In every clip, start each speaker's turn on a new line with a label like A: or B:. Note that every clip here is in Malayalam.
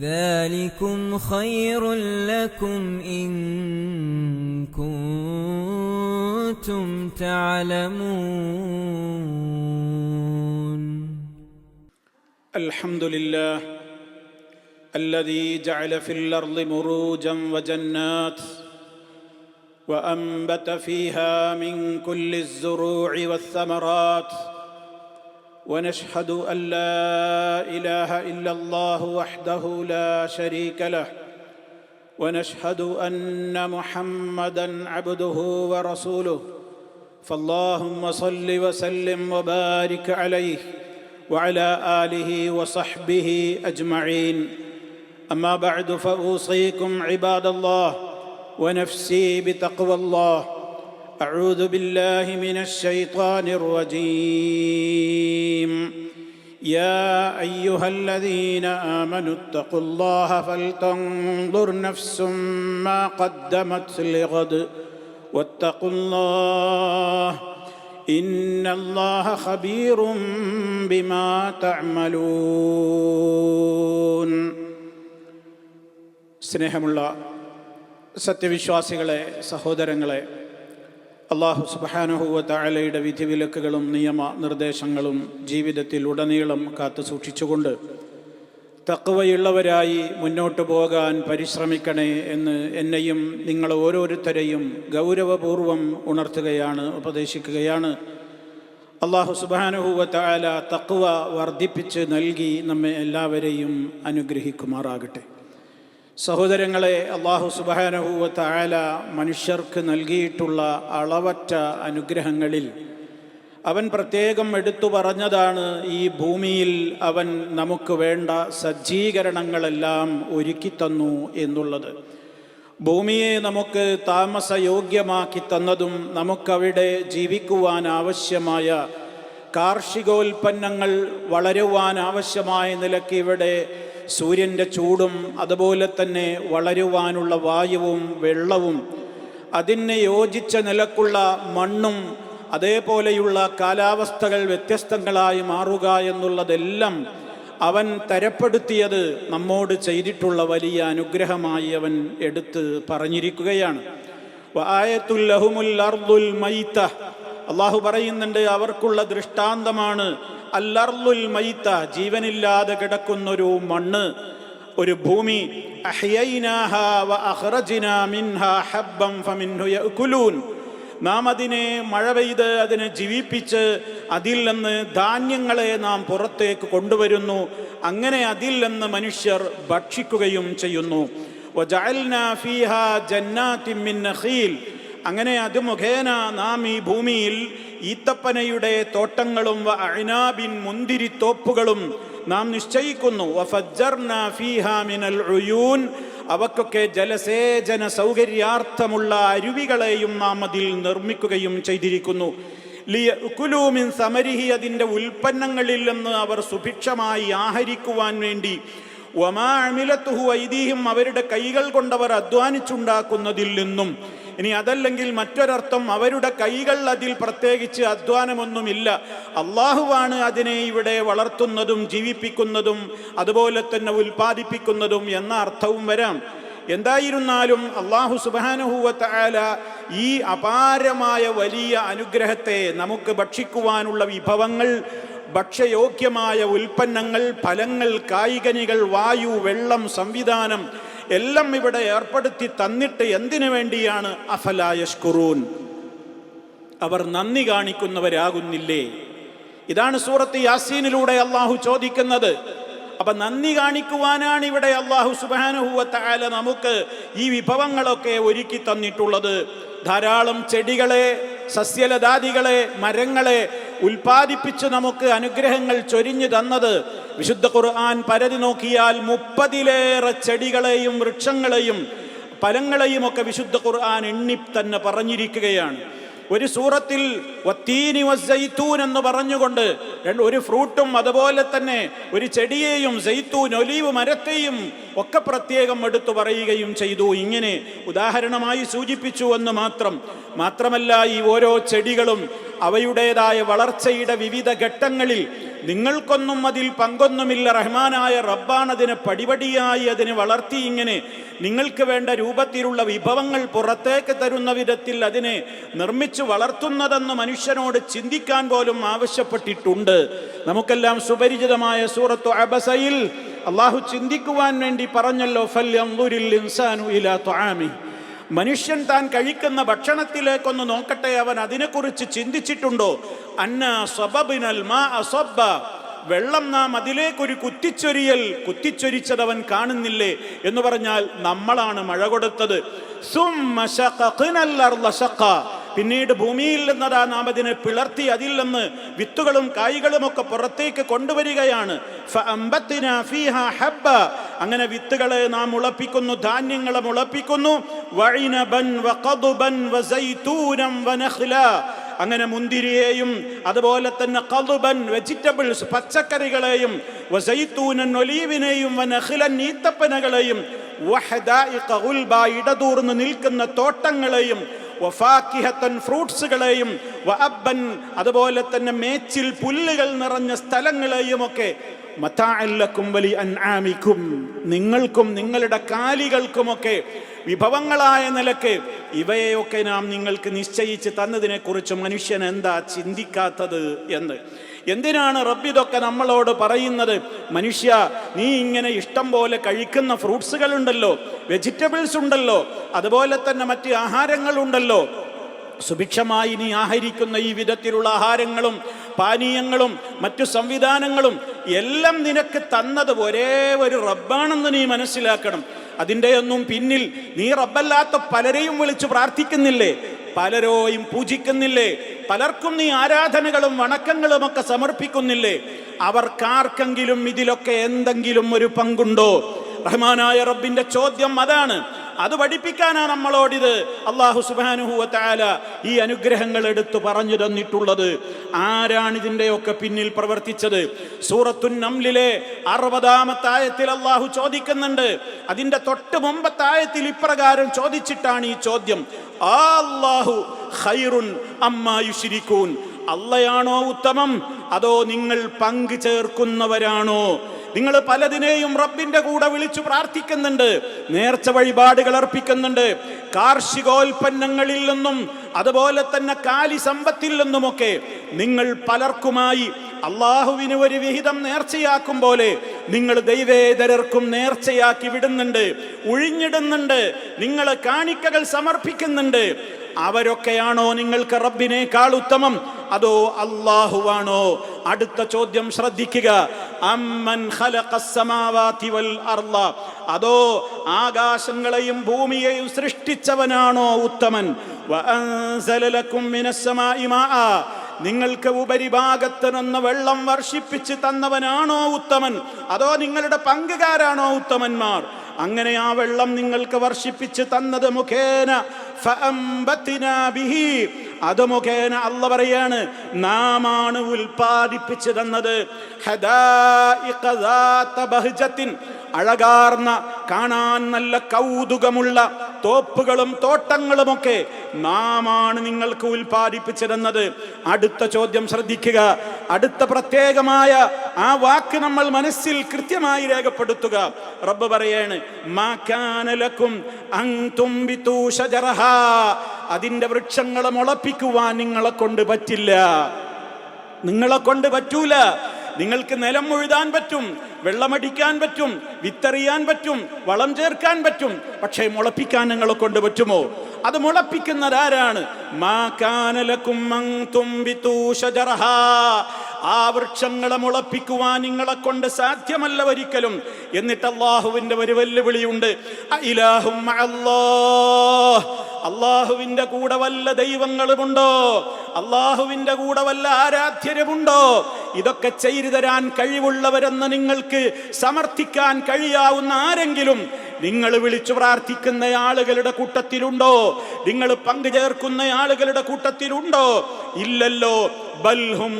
A: ذلكم خير لكم إن كنتم تعلمون.
B: الحمد لله الذي جعل في الأرض مروجا وجنات وأنبت فيها من كل الزروع والثمرات ونشهد أن لا إله إلا الله وحده لا شريك له. ونشهد أن محمدا عبده ورسوله. فاللهم صل وسلم وبارك عليه وعلى آله وصحبه أجمعين. أما بعد فأوصيكم عباد الله ونفسي بتقوى الله. اعوذ بالله من الشيطان الرجيم يا ايها الذين امنوا اتقوا الله فلتنظر نفس ما قدمت لغد واتقوا الله ان الله خبير بما تعملون സ്നേഹമുള്ള സത്യവിശ്വാസികളെ സഹോദരങ്ങളെ അള്ളാഹു സുബാനുഹുവ വിധി വിധിവിലക്കുകളും നിയമ നിർദ്ദേശങ്ങളും ജീവിതത്തിൽ ഉടനീളം കാത്തു സൂക്ഷിച്ചുകൊണ്ട് തക്കവയുള്ളവരായി മുന്നോട്ട് പോകാൻ പരിശ്രമിക്കണേ എന്ന് എന്നെയും നിങ്ങൾ ഓരോരുത്തരെയും ഗൗരവപൂർവം ഉണർത്തുകയാണ് ഉപദേശിക്കുകയാണ്. അള്ളാഹു സുബാനുഹുവ താല തക്വ വർദ്ധിപ്പിച്ച് നൽകി നമ്മെ എല്ലാവരെയും അനുഗ്രഹിക്കുമാറാകട്ടെ. സഹോദരങ്ങളെ അള്ളാഹു സുബാനഹുവ തായാല മനുഷ്യർക്ക് നൽകിയിട്ടുള്ള അളവറ്റ അനുഗ്രഹങ്ങളിൽ അവൻ പ്രത്യേകം എടുത്തു പറഞ്ഞതാണ് ഈ ഭൂമിയിൽ അവൻ നമുക്ക് വേണ്ട സജ്ജീകരണങ്ങളെല്ലാം ഒരുക്കി തന്നു എന്നുള്ളത്. ഭൂമിയെ നമുക്ക് താമസയോഗ്യമാക്കി തന്നതും നമുക്കവിടെ ജീവിക്കുവാൻ ആവശ്യമായ കാർഷികോൽപ്പന്നങ്ങൾ വളരുവാൻ ആവശ്യമായ നിലയ്ക്ക് ഇവിടെ സൂര്യന്റെ ചൂടും അതുപോലെ തന്നെ വളരുവാനുള്ള വായുവും വെള്ളവും അതിന് യോജിച്ച നിലക്കുള്ള മണ്ണും അതേപോലെയുള്ള കാലാവസ്ഥകൾ വ്യത്യസ്തങ്ങളായി മാറുക എന്നുള്ളതെല്ലാം അവൻ തരപ്പെടുത്തിയത് നമ്മോട് ചെയ്തിട്ടുള്ള വലിയ അനുഗ്രഹമായി അവൻ എടുത്ത് പറഞ്ഞിരിക്കുകയാണ്. അള്ളാഹു പറയുന്നുണ്ട് അവർക്കുള്ള ദൃഷ്ടാന്തമാണ് അല്ലർലുൽ മൈത്ത ജീവനില്ലാതെ കിടക്കുന്നൊരു മണ്ണ് ഒരു ഭൂമി. നാം അതിനെ മഴ പെയ്ത് അതിനെ ജീവിപ്പിച്ച് അതിൽ നിന്ന് ധാന്യങ്ങളെ നാം പുറത്തേക്ക് കൊണ്ടുവരുന്നു. അങ്ങനെ അതിൽ നിന്ന് മനുഷ്യർ ഭക്ഷിക്കുകയും ചെയ്യുന്നു. അങ്ങനെ അത് മുഖേന നാം ഈ ഭൂമിയിൽ ഈത്തപ്പനയുടെ തോട്ടങ്ങളും അഴിനാബിൻ മുന്തിരിത്തോപ്പുകളും നാം നിശ്ചയിക്കുന്നു. അവക്കൊക്കെ ജലസേചന സൗകര്യാർത്ഥമുള്ള അരുവികളെയും നാം അതിൽ നിർമ്മിക്കുകയും ചെയ്തിരിക്കുന്നു. ലിയുലൂമിൻ സമരിഹി അതിന്റെ ഉൽപ്പന്നങ്ങളിൽ നിന്ന് അവർ സുഭിക്ഷമായി ആഹരിക്കുവാൻ വേണ്ടി. ഒമാ അമിലത്തുഹു ഐതിഹ്യം അവരുടെ കൈകൾ കൊണ്ടവർ അധ്വാനിച്ചുണ്ടാക്കുന്നതിൽ നിന്നും. ഇനി അതല്ലെങ്കിൽ മറ്റൊരർത്ഥം അവരുടെ കൈകൾ അതിൽ പ്രത്യേകിച്ച് അധ്വാനമൊന്നുമില്ല. അള്ളാഹുവാണ് അതിനെ ഇവിടെ വളർത്തുന്നതും ജീവിപ്പിക്കുന്നതും അതുപോലെ തന്നെ ഉൽപ്പാദിപ്പിക്കുന്നതും എന്ന അർത്ഥവും വരാം. എന്തായിരുന്നാലും അള്ളാഹു സുബാനുഹൂവത്ത ഈ അപാരമായ വലിയ അനുഗ്രഹത്തെ നമുക്ക് ഭക്ഷിക്കുവാനുള്ള വിഭവങ്ങൾ ഭക്ഷ്യയോഗ്യമായ ഉൽപ്പന്നങ്ങൾ ഫലങ്ങൾ കായികനികൾ വായു വെള്ളം സംവിധാനം എല്ലാം ഇവിടെ ഏർപ്പെടുത്തി തന്നിട്ട് എന്തിനു വേണ്ടിയാണ്? അഫലായഷ്കുറൂൻ അവർ നന്ദി കാണിക്കുന്നവരാകുന്നില്ലേ? ഇതാണ് സൂറത്ത് യാസീനിലൂടെ അള്ളാഹു ചോദിക്കുന്നത്. അപ്പൊ നന്ദി കാണിക്കുവാനാണ് ഇവിടെ അള്ളാഹു സുബാനുഹൂവത്തായ നമുക്ക് ഈ വിഭവങ്ങളൊക്കെ ഒരുക്കി തന്നിട്ടുള്ളത്. ധാരാളം ചെടികളെ സസ്യലതാദികളെ മരങ്ങളെ ഉൽപ്പാദിപ്പിച്ച് നമുക്ക് അനുഗ്രഹങ്ങൾ ചൊരിഞ്ഞു തന്നത് വിശുദ്ധ ഖുർആൻ പരതി നോക്കിയാൽ മുപ്പതിലേറെ ചെടികളെയും വൃക്ഷങ്ങളെയും ഫലങ്ങളെയും ഒക്കെ വിശുദ്ധ ഖുർആൻ എണ്ണി തന്നെ പറഞ്ഞിരിക്കുകയാണ്. ഒരു സൂറത്തിൽ വസ്സൈത്തൂൻ എന്ന് പറഞ്ഞുകൊണ്ട് ഒരു ഫ്രൂട്ടും അതുപോലെ തന്നെ ഒരു ചെടിയെയും സൈത്തൂൻ ഒലീവ് മരത്തെയും ഒക്കെ പ്രത്യേകം എടുത്തു പറയുകയും ചെയ്തു. ഇങ്ങനെ ഉദാഹരണമായി സൂചിപ്പിച്ചു എന്ന് മാത്രം. മാത്രമല്ല ഈ ഓരോ ചെടികളും അവയുടേതായ വളർച്ചയുടെ വിവിധ ഘട്ടങ്ങളിൽ നിങ്ങൾക്കൊന്നും അതിൽ പങ്കൊന്നുമില്ല. റഹ്മാനായ റബ്ബാൻ അതിനെ പടിപടിയായി അതിനെ വളർത്തി ഇങ്ങനെ നിങ്ങൾക്ക് വേണ്ട രൂപത്തിലുള്ള വിഭവങ്ങൾ പുറത്തേക്ക് തരുന്ന വിധത്തിൽ അതിനെ നിർമ്മിച്ചു വളർത്തുന്നതെന്ന് മനുഷ്യനോട് ചിന്തിക്കാൻ പോലും ആവശ്യപ്പെട്ടിട്ടുണ്ട്. നമുക്കെല്ലാം സുപരിചിതമായ സൂറത്തു അബസയിൽ അള്ളാഹു ചിന്തിക്കുവാൻ വേണ്ടി പറഞ്ഞല്ലോ ഫൽ ഇൻസാനു ഇലാ തുആമി മനുഷ്യൻ താൻ കഴിക്കുന്ന ഭക്ഷണത്തിലേക്കൊന്ന് നോക്കട്ടെ അവൻ അതിനെക്കുറിച്ച് ചിന്തിച്ചിട്ടുണ്ടോ? അന്ന സ്വബബിനൽ മാ അസ്വബ വെള്ളം നാം അതിലേക്കൊരു കുത്തിച്ചൊരിയൽ കുത്തിച്ചൊരിച്ചത് അവൻ കാണുന്നില്ലേ എന്ന് പറഞ്ഞാൽ നമ്മളാണ് മഴ കൊടുത്തത്. പിന്നീട് ഭൂമിയിൽ നിന്നതാ നാം അതിനെ പിളർത്തി അതിൽ നിന്ന് വിത്തുകളും കായ്കളും ഒക്കെ പുറത്തേക്ക് കൊണ്ടുവരികയാണ്. അങ്ങനെ വിത്തുകളെ നാം മുളപ്പിക്കുന്നു ധാന്യങ്ങളെ മുളപ്പിക്കുന്നു. അങ്ങനെ മുന്തിരിയെയും അതുപോലെ തന്നെ കതുബൻ വെജിറ്റബിൾസ് പച്ചക്കറികളെയും വസൈത്തൂനൻ ഒലീവിനെയും വനഹിലൻ ഈത്തപ്പനകളെയും ഇടതൂർന്ന് നിൽക്കുന്ന തോട്ടങ്ങളെയും ഫ്രൂട്ട്സുകളെയും അതുപോലെ തന്നെ മേച്ചിൽ പുല്ലുകൾ നിറഞ്ഞ സ്ഥലങ്ങളെയും ഒക്കെ മത്താഅല്ലക്കും വലി അൻആമിക്കും. നിങ്ങൾക്കും നിങ്ങളുടെ കാലികൾക്കുമൊക്കെ വിഭവങ്ങളായ നിലയ്ക്ക് ഇവയെയൊക്കെ നാം നിങ്ങൾക്ക് നിശ്ചയിച്ച് തന്നതിനെ കുറിച്ച് മനുഷ്യൻ എന്താ ചിന്തിക്കാത്തത് എന്ന്. എന്തിനാണ് റബ്ബിതൊക്കെ നമ്മളോട് പറയുന്നത്? മനുഷ്യ നീ ഇങ്ങനെ ഇഷ്ടം പോലെ കഴിക്കുന്ന ഫ്രൂട്ട്സുകൾ ഉണ്ടല്ലോ വെജിറ്റബിൾസ് ഉണ്ടല്ലോ അതുപോലെ തന്നെ മറ്റ് ആഹാരങ്ങളുണ്ടല്ലോ സുഭിക്ഷമായി നീ ആഹരിക്കുന്ന ഈ വിധത്തിലുള്ള ആഹാരങ്ങളും പാനീയങ്ങളും മറ്റു സംവിധാനങ്ങളും എല്ലാം നിനക്ക് തന്നത് ഒരേ ഒരു റബ്ബാണെന്ന് നീ മനസ്സിലാക്കണം. അതിന്റെ ഒന്നും പിന്നിൽ നീ റബ്ബല്ലാത്ത പലരെയും വിളിച്ച് പ്രാർത്ഥിക്കുന്നില്ലേ? പലരോയും പൂജിക്കുന്നില്ലേ? പലർക്കും നീ ആരാധനകളും വണക്കങ്ങളും ഒക്കെ സമർപ്പിക്കുന്നില്ലേ? അവർക്കാർക്കെങ്കിലും ഇതിലൊക്കെ എന്തെങ്കിലും ഒരു പങ്കുണ്ടോ? റഹ്മാനായ റബ്ബിന്റെ ചോദ്യം അതാണ്. അത് പഠിപ്പിക്കാനാ നമ്മളോടിത്. അള്ളാഹു സുബാനുഹുവത്താല ഈ അനുഗ്രഹങ്ങൾ എടുത്തു പറഞ്ഞു തന്നിട്ടുള്ളത്. ആരാണ് ഇതിന്റെയൊക്കെ പിന്നിൽ പ്രവർത്തിച്ചത്? സൂറത്തുൻ നംലിലെ അറുപതാമത്തായത്തിൽ അള്ളാഹു ചോദിക്കുന്നുണ്ട്. അതിന്റെ തൊട്ട് മുമ്പത്തായത്തിൽ ഇപ്രകാരം ചോദിച്ചിട്ടാണ് ഈ ചോദ്യം. അള്ളാഹു ഖൈറുൻ അമ്മായുഷിരിക്കൂൻ അള്ളയാണോ ഉത്തമം? അതോ നിങ്ങൾ പങ്കു ചേർക്കുന്നവരാണോ? നിങ്ങൾ പലതിനെയും റബ്ബിന്റെ കൂടെ വിളിച്ചു പ്രാർത്ഥിക്കുന്നുണ്ട്. നേർച്ച വഴിപാടുകൾ അർപ്പിക്കുന്നുണ്ട്. കാർഷികോൽപ്പന്നങ്ങളിൽ നിന്നും അതുപോലെ തന്നെ കാലി സമ്പത്തിൽ നിന്നുമൊക്കെ നിങ്ങൾ പലർക്കുമായി അള്ളാഹുവിന് ഒരു വിഹിതം നേർച്ചയാക്കും പോലെ നിങ്ങൾ ദൈവേതരർക്കും നേർച്ചയാക്കി വിടുന്നുണ്ട്. ഒഴിഞ്ഞിടുന്നുണ്ട് നിങ്ങൾ കാണിക്കകൾ സമർപ്പിക്കുന്നുണ്ട്. അവരൊക്കെയാണോ നിങ്ങൾക്ക് റബ്ബിനേക്കാൾ ഉത്തമം? അതോ അള്ളാഹുവാണോ അടുത്ത ചോദ്യം ശ്രദ്ധിക്കുക. അമ്മൻ വൽ അർള. അതോ ആകാശങ്ങളെയും ഭൂമിയെയും സൃഷ്ടിച്ചവനാണോ ഉത്തമൻ? നിങ്ങൾക്ക് ഉപരിഭാഗത്ത് നിന്ന് വെള്ളം വർഷിപ്പിച്ച് തന്നവനാണോ ഉത്തമൻ? അതോ നിങ്ങളുടെ പങ്കുകാരാണോ ഉത്തമന്മാർ? അങ്ങനെ ആ വെള്ളം നിങ്ങൾക്ക് വർഷിപ്പിച്ച് തന്നത് മുഖേന അത് മുഖേന അല്ല പറയാണ് നാമാണ് ഉൽപ്പാദിപ്പിച്ചു തന്നത് അഴകാർന്ന കാണാൻ നല്ല കൗതുകമുള്ള തോപ്പുകളും തോട്ടങ്ങളുമൊക്കെ നാമാണ് നിങ്ങൾക്ക് ഉൽപ്പാദിപ്പിച്ചു തന്നത് അടുത്ത ചോദ്യം ശ്രദ്ധിക്കുക. അടുത്ത പ്രത്യേകമായ ആ വാക്ക് നമ്മൾ മനസ്സിൽ കൃത്യമായി രേഖപ്പെടുത്തുക. റബ്ബ് പറയാണ് മാക്കാനലക്കും അങ് തുംബിതൂ ഷജറഹാ. അതിന്റെ വൃക്ഷങ്ങളെ മുളപ്പിക്കുവാൻ നിങ്ങളെ കൊണ്ട് പറ്റില്ല. നിങ്ങളെ കൊണ്ട് പറ്റൂല. നിങ്ങൾക്ക് നിലം മുഴുതാൻ പറ്റും വെള്ളമടിക്കാൻ പറ്റും വിത്തറിയാൻ പറ്റും വളം ചേർക്കാൻ പറ്റും പക്ഷേ മുളപ്പിക്കാൻ നിങ്ങളെ കൊണ്ട് പറ്റുമോ? അത് മുളപ്പിക്കുന്നതാരാണ് മാ കാനലക്കും. ആ വൃക്ഷങ്ങളെ മുളപ്പിക്കുവാൻ നിങ്ങളെ കൊണ്ട് സാധ്യമല്ല ഒരിക്കലും. എന്നിട്ട് അള്ളാഹുവിന്റെ ഒരു വെല്ലുവിളിയുണ്ട്. അള്ളാഹുവിന്റെ കൂടെ വല്ല ദൈവങ്ങളുമുണ്ടോ? അള്ളാഹുവിന്റെ കൂടെ വല്ല ആരാധ്യരുമുണ്ടോ? ഇതൊക്കെ ചെയ്തു തരാൻ കഴിവുള്ളവരെന്ന് നിങ്ങൾക്ക് സമർത്ഥിക്കാൻ കഴിയാവുന്ന ആരെങ്കിലും നിങ്ങൾ വിളിച്ചു പ്രാർത്ഥിക്കുന്ന ആളുകളുടെ കൂട്ടത്തിലുണ്ടോ? നിങ്ങൾ പങ്കുചേർക്കുന്ന ആളുകളുടെ കൂട്ടത്തിലുണ്ടോ? ഇല്ലല്ലോ. ബൽഹും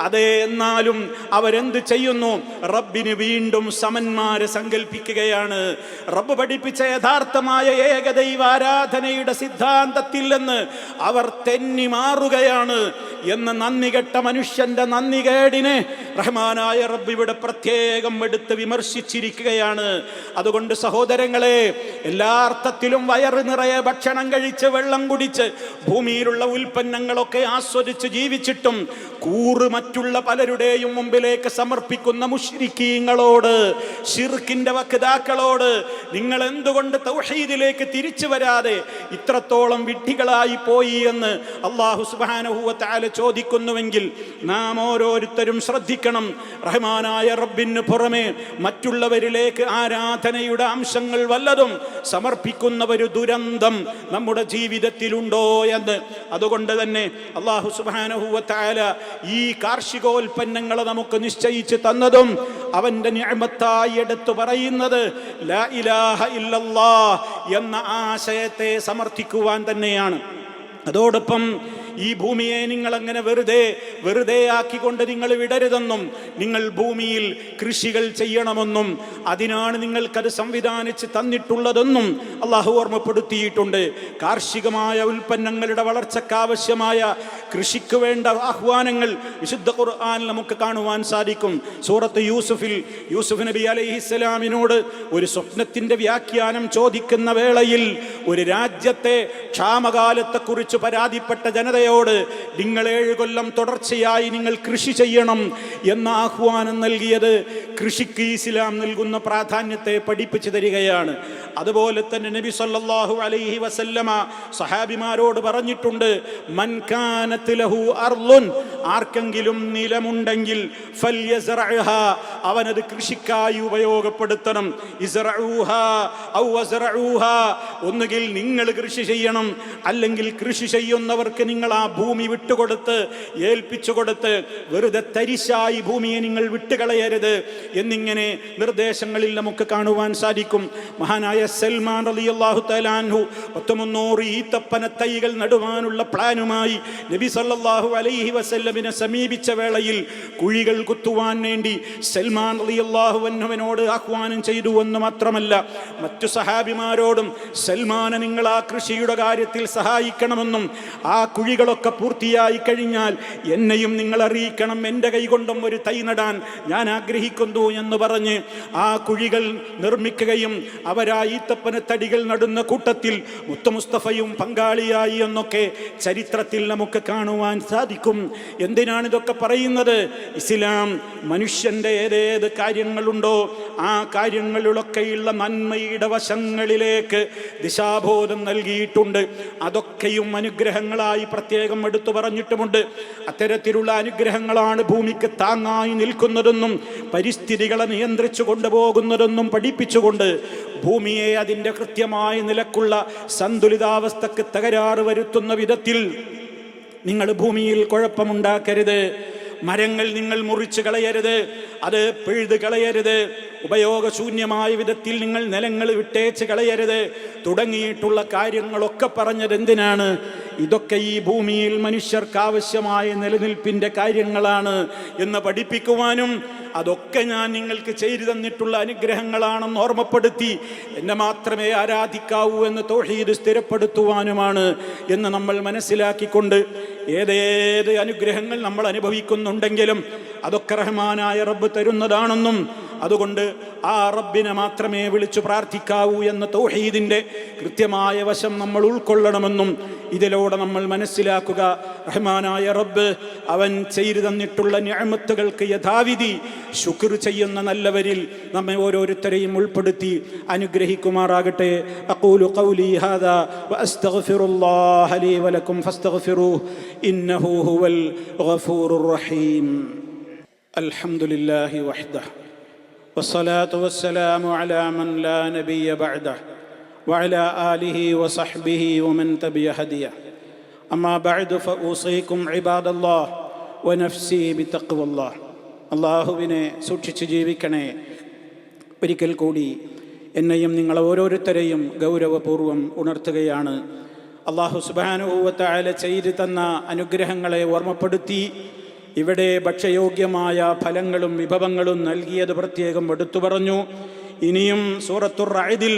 B: അതേ എന്നാലും അവരെന്ത് ചെയ്യുന്നു? റബ്ബിന് വീണ്ടും സമന്മാരെ സങ്കല്പിക്കുകയാണ് റബ്ബ് പഠിപ്പിച്ച യഥാർത്ഥമായ ഏകദൈവ ആരാധനയുടെ സിദ്ധാന്തത്തിൽ നിന്ന് അവർ തെന്നി മാറുകയാണ് എന്ന് നന്ദി കെട്ട മനുഷ്യന്റെ നന്ദി കേടിനെ റഹ്മാനായ റബ്ബ് ഇവിടെ പ്രത്യേകം എടുത്ത് വിമർശിച്ചിരിക്കുകയാണ്. അതുകൊണ്ട് സഹോദരങ്ങളെ എല്ലാ അർത്ഥത്തിലും വയറ് നിറയെ ഭക്ഷണം കഴിച്ച് വെള്ളം കുടിച്ച് ഭൂമിയിലുള്ള ഉൽപ്പന്നങ്ങളൊക്കെ ആസ്വദിച്ച് ജീവിച്ചിട്ടും കൂറ് മറ്റുള്ള പലരുടെയും മുമ്പിലേക്ക് സമർപ്പിക്കുന്ന മുഷ്രിക്കീങ്ങളോട് ഷിർക്കിന്റെ വക്താക്കളോട് നിങ്ങൾ എന്തുകൊണ്ട് തൗഹീദിലേക്ക് തിരിച്ചു വരാതെ ഇത്രത്തോളം വിഡ്ഢികളായി പോയി എന്ന് അള്ളാഹു സുബാനഹുവത്താല ചോദിക്കുന്നുവെങ്കിൽ നാം ഓരോരുത്തരും ശ്രദ്ധിക്കണം. റഹ്മാനായ റബ്ബിന് പുറമെ മറ്റുള്ളവരിലേക്ക് ആരാധനയുടെ അംശങ്ങൾ വല്ലതും സമർപ്പിക്കുന്ന ഒരു ദുരന്തം നമ്മുടെ ജീവിതത്തിലുണ്ടോ എന്ന്. അതുകൊണ്ട് തന്നെ അള്ളാഹു സുബാനഹുവത്താല ഈ കാർഷികോൽപ്പന്നങ്ങൾ നമുക്ക് നിശ്ചയിച്ച് തന്നതും അവന്റെ ഞാമത്തായി എടുത്തു പറയുന്നത് ലാ ഇലാഹ എന്ന ആശയത്തെ സമർത്ഥിക്കുവാൻ തന്നെയാണ്. അതോടൊപ്പം ഈ ഭൂമിയെ നിങ്ങൾ അങ്ങനെ വെറുതെ വെറുതെ ആക്കിക്കൊണ്ട് നിങ്ങൾ വിടരുതെന്നും നിങ്ങൾ ഭൂമിയിൽ കൃഷികൾ ചെയ്യണമെന്നും അതിനാണ് നിങ്ങൾക്കത് സംവിധാനിച്ച് തന്നിട്ടുള്ളതെന്നും അള്ളാഹു ഓർമ്മപ്പെടുത്തിയിട്ടുണ്ട്. കാർഷികമായ ഉൽപ്പന്നങ്ങളുടെ വളർച്ചക്കാവശ്യമായ കൃഷിക്ക് വേണ്ട ആഹ്വാനങ്ങൾ വിശുദ്ധ ഖുർആൻ നമുക്ക് കാണുവാൻ സാധിക്കും. സൂറത്ത് യൂസുഫിൽ യൂസുഫ് നബി അലൈഹിസ്സലാമിനോട് ഒരു സ്വപ്നത്തിന്റെ വ്യാഖ്യാനം ചോദിക്കുന്ന വേളയിൽ ഒരു രാജ്യത്തെ ക്ഷാമകാലത്തെക്കുറിച്ച് പരാതിപ്പെട്ട ജനതയോട് നിങ്ങൾ ഏഴ് കൊല്ലം തുടർച്ചയായി നിങ്ങൾ കൃഷി ചെയ്യണം എന്ന ആഹ്വാനം നൽകിയത് കൃഷിക്ക് ഇസ്ലാം നൽകുന്ന പ്രാധാന്യത്തെ പഠിപ്പിച്ചു തരികയാണ്. അതുപോലെ തന്നെ നബി സല്ലാഹു അലൈഹി വസല്ലമ സഹാബിമാരോട് പറഞ്ഞിട്ടുണ്ട് മൻകാനത്തിലഹു അർലുൻ ആർക്കെങ്കിലും നിലമുണ്ടെങ്കിൽ അവനത് കൃഷിക്കായി ഉപയോഗപ്പെടുത്തണം. ഒന്നുകിൽ നിങ്ങൾ കൃഷി ചെയ്യണം അല്ലെങ്കിൽ കൃഷി ചെയ്യുന്നവർക്ക് നിങ്ങൾ ആ ഭൂമി വിട്ടുകൊടുത്ത് ഏൽപ്പിച്ചു കൊടുത്ത് വെറുതെ തരിശായി ഭൂമിയെ നിങ്ങൾ വിട്ടുകളയരുത് എന്നിങ്ങനെ നിർദ്ദേശങ്ങളിൽ നമുക്ക് കാണുവാൻ സാധിക്കും. മഹാനായ സൽമാൻ അള്ളാഹു തലാൻഹു മുന്നൂറ് ഈത്തപ്പന തൈകൾ നടുവാനുള്ള പ്ലാനുമായി നബി സല്ലാഹു അലൈഹി വസല്ലമിനെ സമീപിച്ച വേളയിൽ കുഴികൾ കുത്തുവാൻ വേണ്ടി സൽമാൻ റളിയല്ലാഹു അൻഹുവിനോട് ആഹ്വാനം ചെയ്തു എന്ന് മാത്രമല്ല മറ്റു സഹാബിമാരോടും സൽമാനെ നിങ്ങൾ ആ കൃഷിയുടെ കാര്യത്തിൽ സഹായിക്കണമെന്നും ആ കുഴികളൊക്കെ പൂർത്തിയായി കഴിഞ്ഞാൽ എന്നെയും നിങ്ങൾ അറിയിക്കണം. എന്റെ കൈകൊണ്ടും ഒരു തൈ നടാൻ ഞാൻ ആഗ്രഹിക്കുന്നു എന്ന് പറഞ്ഞ് ആ കുഴികൾ നിർമ്മിക്കുകയും അവരാ ഈത്തപ്പന തടികൾ നടുന്ന കൂട്ടത്തിൽ മുത്തമുസ്തഫയും പങ്കാളിയായി എന്നൊക്കെ ചരിത്രത്തിൽ നമുക്ക് കാണുവാൻ സാധിക്കും. എന്തിനാണ് ഇതൊക്കെ പറയുന്നത്? ഇസ്ലാം മനുഷ്യന്റെ ഏതേത് കാര്യങ്ങളുണ്ടോ ആ കാര്യങ്ങളിലൊക്കെയുള്ള നന്മയുടെ വശങ്ങളിലേക്ക് ദിശാബോധം നൽകിയിട്ടുണ്ട്. അതൊക്കെയും അനുഗ്രഹങ്ങളായി പ്രത്യേകം എടുത്തു പറഞ്ഞിട്ടുമുണ്ട്. അത്തരത്തിലുള്ള അനുഗ്രഹങ്ങളാണ് ഭൂമിക്ക് താങ്ങായി നിൽക്കുന്നതെന്നും പരിസ്ഥിതികളെ നിയന്ത്രിച്ചു കൊണ്ടുപോകുന്നതെന്നും പഠിപ്പിച്ചുകൊണ്ട് ഭൂമിയെ അതിന്റെ കൃത്യമായ നിലക്കുള്ള സന്തുലിതാവസ്ഥക്ക് തകരാറ് വരുത്തുന്ന വിധത്തിൽ നിങ്ങൾ ഭൂമിയിൽ കുഴപ്പമുണ്ടാക്കരുത്. മരങ്ങൾ നിങ്ങൾ മുറിച്ച് കളയരുത്. അത് പിഴുത് കളയരുത്. ഉപയോഗശൂന്യമായ വിധത്തിൽ നിങ്ങൾ നിലങ്ങൾ വിട്ടേച്ച് കളയരുത്. തുടങ്ങിയിട്ടുള്ള കാര്യങ്ങളൊക്കെ പറഞ്ഞത് എന്തിനാണ്? ഇതൊക്കെ ഈ ഭൂമിയിൽ മനുഷ്യർക്ക് ആവശ്യമായ നിലനിൽപ്പിന്റെ കാര്യങ്ങളാണ് എന്ന് പഠിപ്പിക്കുവാനും അതൊക്കെ ഞാൻ നിങ്ങൾക്ക് ചെയ്തു തന്നിട്ടുള്ള അനുഗ്രഹങ്ങളാണെന്ന് ഓർമ്മപ്പെടുത്തി എന്നെ മാത്രമേ ആരാധിക്കാവൂ എന്ന് തോഹീദ് സ്ഥിരപ്പെടുത്തുവാനുമാണ് എന്ന് നമ്മൾ മനസ്സിലാക്കിക്കൊണ്ട് ഏതേത് അനുഗ്രഹങ്ങൾ നമ്മൾ അനുഭവിക്കുന്നുണ്ടെങ്കിലും അതൊക്കെ റഹ്മാനായ റബ്ബ് തരുന്നതാണെന്നും അതുകൊണ്ട് ആ റബ്ബിനെ മാത്രമേ വിളിച്ചു പ്രാർത്ഥിക്കാവൂ എന്ന തൗഹീദിന്റെ കൃത്യമായ വശം നമ്മൾ ഉൾക്കൊള്ളണമെന്നും ഇതിലൂടെ നമ്മൾ മനസ്സിലാക്കുക. റഹ്മാനായ റബ്ബ് അവൻ ചെയ്തു തന്നിട്ടുള്ള ഞാമത്തുകൾക്ക് യഥാവിധി ശുക്ർ ചെയ്യുന്ന നല്ലവരിൽ നമ്മെ ഓരോരുത്തരെയും ഉൾപ്പെടുത്തി അനുഗ്രഹിക്കുമാറാകട്ടെ. അഖൂലു ഖൗലി ഹാദാ വഅസ്തഗ്ഫിറുല്ലാഹ ലീ വലക്കും ഫസ്തഗ്ഫിറൂഹ് ഇന്നഹു ഹുവൽ ഗഫൂറുർ റഹീം. അൽഹംദുലില്ലാഹി വഹ്ദഹ്. والصلاة والسلام على من لا نبي بعده وعلى آله وصحبه ومن تبع هديه أما بعد فأوصيكم عباد الله ونفسي بتقوى الله അള്ളാഹുവിനെ സൂക്ഷിച്ച് ജീവിക്കണേ ഒരിക്കൽ കൂടി എന്നെയും നിങ്ങൾ ഓരോരുത്തരെയും ഗൗരവപൂർവ്വം ഉണർത്തുകയാണ് അള്ളാഹു സുബാനുഭൂവത്തായ ചെയ്തു തന്ന അനുഗ്രഹങ്ങളെ ഓർമ്മപ്പെടുത്തി ഇവിടെ ഭക്ഷ്യയോഗ്യമായ ഫലങ്ങളും വിഭവങ്ങളും നൽകിയത് പ്രത്യേകം എടുത്തു പറഞ്ഞു ഇനിയും സൂറത്തുർ റഅദിൽ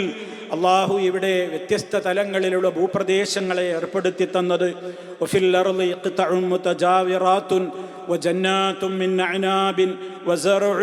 B: അള്ളാഹു ഇവിടെ വ്യത്യസ്ത തലങ്ങളിലുള്ള ഭൂപ്രദേശങ്ങളെ ഏർപ്പെടുത്തി തന്നത് വഫിൽ അർളി ഖിതഉം മുതജാവിറാത്തുൻ وجنات من أعناب وزرع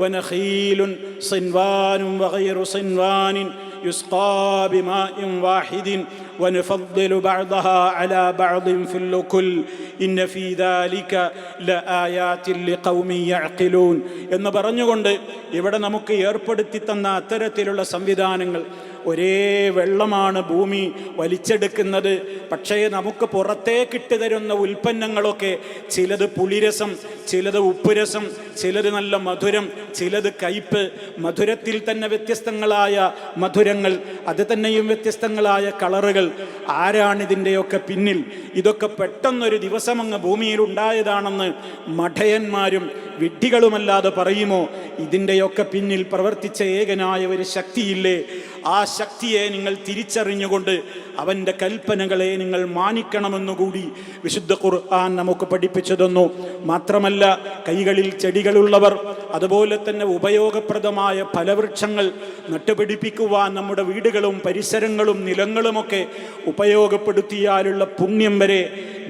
B: ونخيل صنوان وغير صنوان يسقى بماء واحد ونفضل بعضها على بعض في الأكل إن في ذلك لآيات لقوم يعقلون എന്ന് പറഞ്ഞുകൊണ്ട് ഇവിടെ നമുക്ക് ഏർപ്പെടുത്തി തന്ന അത്തരത്തിലുള്ള സംവിധാനങ്ങൾ ഒരേ വെള്ളമാണ് ഭൂമി വലിച്ചെടുക്കുന്നത്. പക്ഷേ നമുക്ക് പുറത്തേക്കിട്ട് തരുന്ന ഉൽപ്പന്നങ്ങളൊക്കെ ചിലത് പുളിരസം ചിലത് ഉപ്പുരസം ചിലത് നല്ല മധുരം ചിലത് കയ്പ് മധുരത്തിൽ തന്നെ വ്യത്യസ്തങ്ങളായ മധുരങ്ങൾ അത് തന്നെയും വ്യത്യസ്തങ്ങളായ കളറുകൾ. ആരാണിതിന്റെയൊക്കെ പിന്നിൽ? ഇതൊക്കെ പെട്ടെന്നൊരു ദിവസം അങ്ങ് ഭൂമിയിൽ ഉണ്ടായതാണെന്ന് മഠയന്മാരും വിഡ്ഢികളുമല്ലാതെ പറയുമോ? ഇതിന്റെയൊക്കെ പിന്നിൽ പ്രവർത്തിച്ച ഏകനായ ഒരു ശക്തിയില്ലേ? ആ ശക്തിയെ നിങ്ങൾ തിരിച്ചറിഞ്ഞുകൊണ്ട് അവന്റെ കൽപ്പനകളെ നിങ്ങൾ മാനിക്കണമെന്നുകൂടി വിശുദ്ധ ഖുർആൻ നമുക്ക് പഠിപ്പിച്ചു തന്നു മാത്രമല്ല കൈകളിൽ ചെടികളുള്ളവർ അതുപോലെ തന്നെ ഉപയോഗപ്രദമായ ഫലവൃക്ഷങ്ങൾ നട്ടുപിടിപ്പിക്കുവാൻ നമ്മുടെ വീടുകളും പരിസരങ്ങളും നിലങ്ങളുമൊക്കെ ഉപയോഗപ്പെടുത്തിയാലുള്ള പുണ്യം വരെ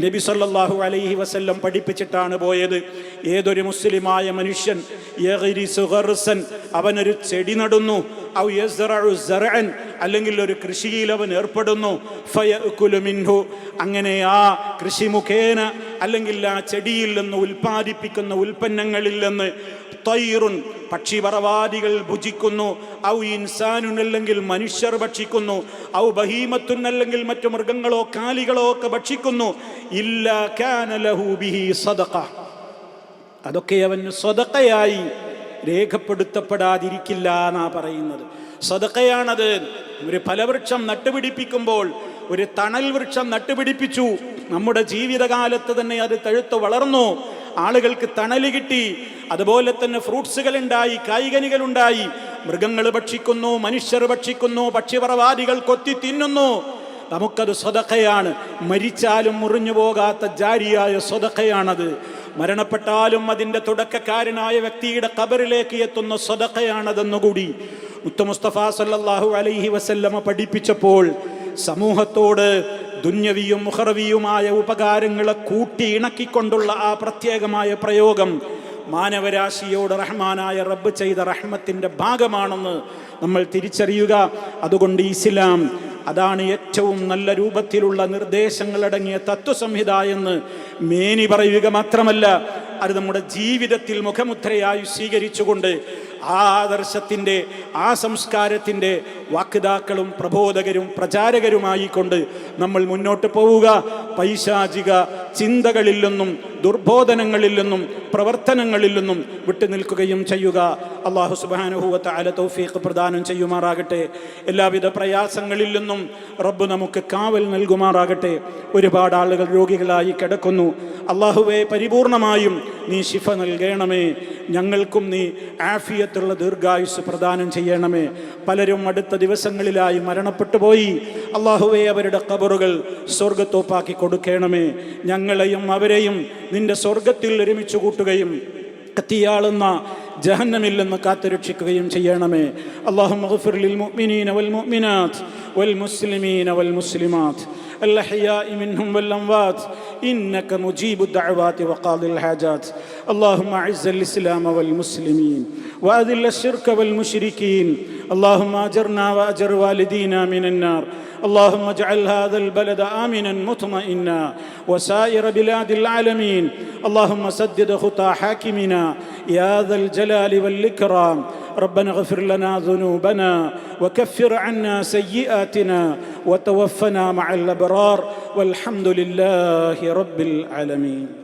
B: നബി സല്ലാഹു അലൈഹി വസല്ലം പഠിപ്പിച്ചിട്ടാണ് പോയത്. ഏതൊരു മുസ്ലിമായ മനുഷ്യൻ അവനൊരു ചെടി നടുന്നു ഔ അല്ലെങ്കിൽ ഒരു കൃഷിയിൽ അവൻ ഏർപ്പെടുന്നു ഫയഅകുലു മിൻഹു അങ്ങനെ ആ കൃഷി മുഖേന അല്ലെങ്കിൽ ആ ചെടിയിൽ നിന്ന് ഉൽപ്പാദിപ്പിക്കുന്ന ഉൽപ്പന്നങ്ങളിൽ നിന്ന് തൈറുൻ പക്ഷിപറവാദികൾ ഭുജിക്കുന്നു ഔ ഇൻസാനുൻ അല്ലെങ്കിൽ മനുഷ്യർ ഭക്ഷിക്കുന്നു ഔ ബഹീമത്തുൻ അല്ലെങ്കിൽ മറ്റു മൃഗങ്ങളോ കാലികളോ ഒക്കെ ഭക്ഷിക്കുന്നു ഇല്ല കാന ലഹു ബിഹി സദഖ. അതൊക്കെ അവന് സ്വതക്കയായി രേഖപ്പെടുത്തപ്പെടാതിരിക്കില്ല എന്നാ പറയുന്നത്. സ്വതക്കയാണത് ഒരു ഫലവൃക്ഷം നട്ടുപിടിപ്പിക്കുമ്പോൾ ഒരു തണൽ വൃക്ഷം നട്ടുപിടിപ്പിച്ചു. നമ്മുടെ ജീവിതകാലത്ത് തന്നെ അത് തഴുത്ത് വളർന്നു. ആളുകൾക്ക് തണൽ കിട്ടി. അതുപോലെ തന്നെ ഫ്രൂട്ട്സുകൾ ഉണ്ടായി കായികനികൾ ഉണ്ടായി മൃഗങ്ങൾ ഭക്ഷിക്കുന്നു മനുഷ്യർ ഭക്ഷിക്കുന്നു പക്ഷിപറവാദികൾ കൊത്തി തിന്നുന്നു. നമുക്കത് സ്വതക്കയാണ് മരിച്ചാലും മുറിഞ്ഞു പോകാത്ത ജാരിയായ സ്വതക്കയാണത് മരണപ്പെട്ടാലും അതിന്റെ തുടക്കക്കാരനായ വ്യക്തിയുടെ കബറിലേക്ക് എത്തുന്ന സ്വതക്കയാണതെന്നുകൂടി മുത്തമുസ്തഫ സല്ലാഹു അലൈഹി വസല്ലമ പഠിപ്പിച്ചപ്പോൾ സമൂഹത്തോട് ദുന്യവിയും മുഹറവിയുമായ ഉപകാരങ്ങളെ കൂട്ടി ഇണക്കിക്കൊണ്ടുള്ള ആ പ്രത്യേകമായ പ്രയോഗം മാനവരാശിയോട് റഹ്മാനായ റബ്ബ് ചെയ്ത റഹ്മത്തിന്റെ ഭാഗമാണെന്ന് നമ്മൾ തിരിച്ചറിയുക. അതുകൊണ്ട് ഇസ്ലാം അതാണ് ഏറ്റവും നല്ല രൂപത്തിലുള്ള നിർദ്ദേശങ്ങളടങ്ങിയ തത്വസംഹിത എന്ന് മേനി പറയുക മാത്രമല്ല അത് നമ്മുടെ ജീവിതത്തിൽ മുഖമുദ്രയായി സ്വീകരിച്ചുകൊണ്ട് ആ ആദർശത്തിന്റെ ആ സംസ്കാരത്തിന്റെ വാക്താക്കളും പ്രബോധകരും പ്രചാരകരുമായിക്കൊണ്ട് നമ്മൾ മുന്നോട്ട് പോവുക. പൈശാചിക ചിന്തകളിൽ നിന്നും ദുർബോധനങ്ങളിൽ നിന്നും പ്രവർത്തനങ്ങളിൽ നിന്നും വിട്ടു നിൽക്കുകയും ചെയ്യുക. അള്ളാഹു സുബാനുഭൂവത്ത അല തൗഫീഖ് പ്രദാനം ചെയ്യുമാറാകട്ടെ. എല്ലാവിധ പ്രയാസങ്ങളിൽ നിന്നും റബ്ബ് നമുക്ക് കാവൽ നൽകുമാറാകട്ടെ. ഒരുപാട് ആളുകൾ രോഗികളായി കിടക്കുന്നു. അള്ളാഹുവെ പരിപൂർണമായും നീ ശിഫ നൽകണമേ. ഞങ്ങൾക്കും നീ ആഫിയത്തുള്ള ദീർഘായുസ് പ്രദാനം ചെയ്യണമേ. പലരും അടുത്ത ദിവസങ്ങളിലായി മരണപ്പെട്ടു പോയി. അള്ളാഹുവെ അവരുടെ കബറുകൾ സ്വർഗത്തോപ്പാക്കി കൊടുക്കണമേ. ഞങ്ങളെയും അവരെയും നിന്റെ സ്വർഗത്തിൽ ഒരുമിച്ച് കൂട്ടുകയും കത്തിയാളുന്ന ജഹന്നമിൽ നിന്ന് കാത്തുരക്ഷിക്കുകയും ചെയ്യണമേ. അള്ളാഹു മുഅ്മിനീന വൽ മുഅ്മിനാത്ത് വൽ മുസ്ലിമീന വൽ മുസ്ലിമാത്ത്. الأحياء منهم والأموات. إنك مجيب الدعوات وقاضي الحاجات. اللهم أعز الإسلام والمسلمين وأذل الشرك والمشركين. اللهم أجرنا وأجر والدينا من النار. اللهم اجعل هذا البلد آمنا مطمئنا. وسائر بلاد العالمين. اللهم سدد خطى حاكمنا. يا ذا الجلال والإكرام. ربنا اغفر لنا ذنوبنا وكفر عنا سيئاتنا وتوفنا مع الأبرار. والحمد لله رب العالمين.